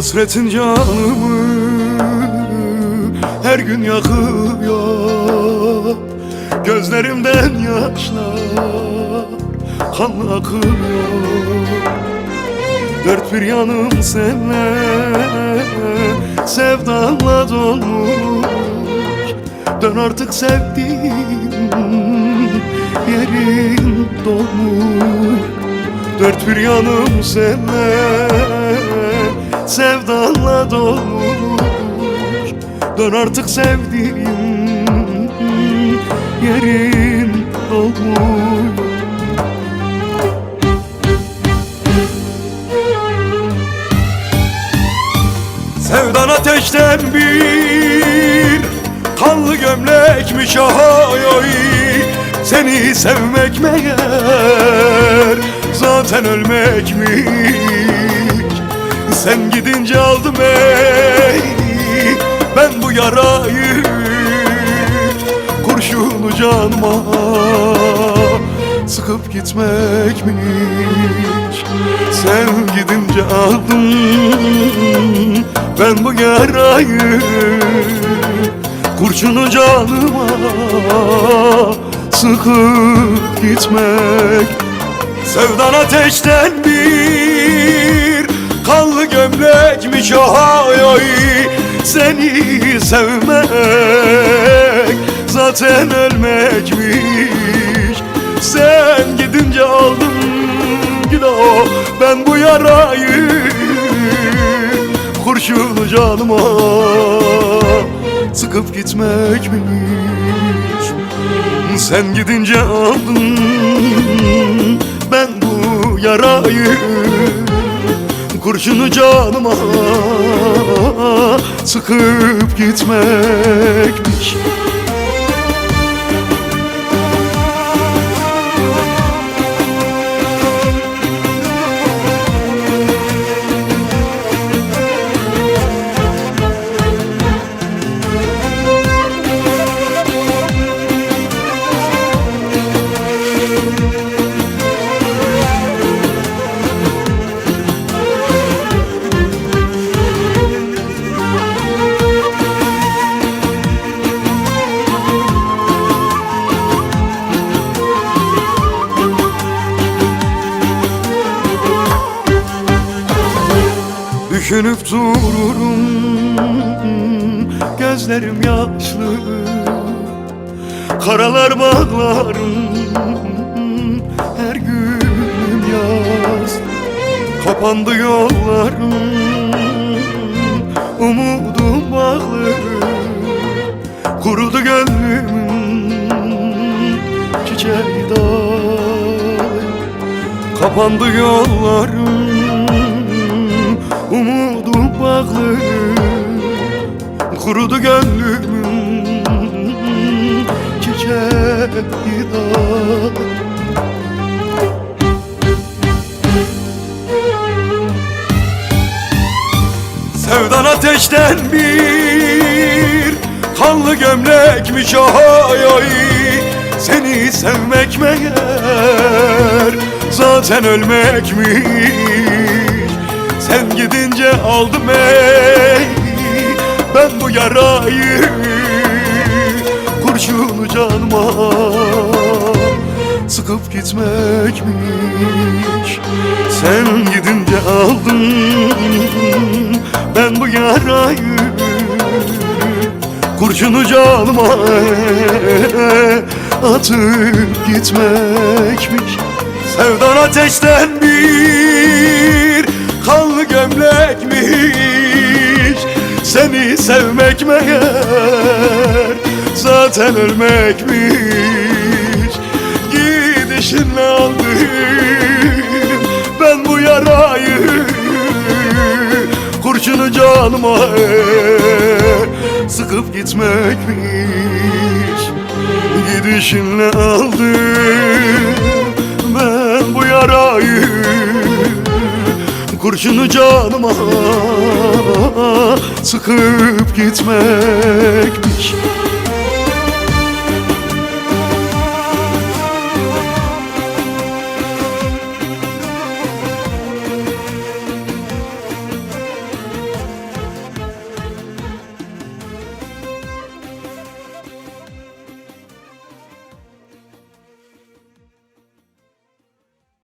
Hasretin canımı her gün yakıyor Gözlerimden yaşlar kanla akıyor Dört bir yanım senle sevdanla dolmuş. Dön artık sevdiğim yerin dolmuş. Dört bir yanım senle sevdanla dolmuş. Dön artık sevdiğim yerin dolmuş. Sevdan ateşten bir Kanlı gömlekmiş ay ay Seni sevmek meğer Zaten ölmekmiş Sen gidince aldım ey Ben bu yarayı Kurşunu canıma Sıkıp gitmekmiş. Sen gidince aldım Ben bu yarayı Kurşunu canıma Sıkıp gitmek. Sevdan ateşten bir Kanlı gömlekmiş ay ay Seni sevmek? Zaten ölmekmiş. Sen gidince aldım Gilo ben bu yarayı. Kurşunu canıma Sıkıp gitmekmiş. Sen gidince aldım Ben bu yarayı Kurşunu canıma Sıkıp gitmekmiş Düşünüp dururum Gözlerim yaşlı. Karalar bağlarım Her günüm yaz. Kapandı yollarım Umudum bağlı. Kurudu gönlümün Çiçeği dal Kapandı yollarım Umudum bağlı Kurudu gönlümün Çiçeği dal Sevdan ateşten bir Kanlı gömlekmiş ay ay Seni sevmek meğer Zaten ölmekmiş Sen gidince aldım ey Ben bu yarayı. Kurşunu canıma Sıkıp gitmekmiş. Sen gidince aldım Ben bu yarayı. Kurşunu canıma Atıp gitmekmiş. Sevdan ateşten bir Kanlı gömlekmiş. Seni sevmek meğer Zaten ölmekmiş. Gidişinle aldım Ben bu yarayı Kurşunu canıma Sıkıp gitmekmiş. Gidişinle aldım Ben bu yarayı Kurşunu canıma Sıkıp gitmekmiş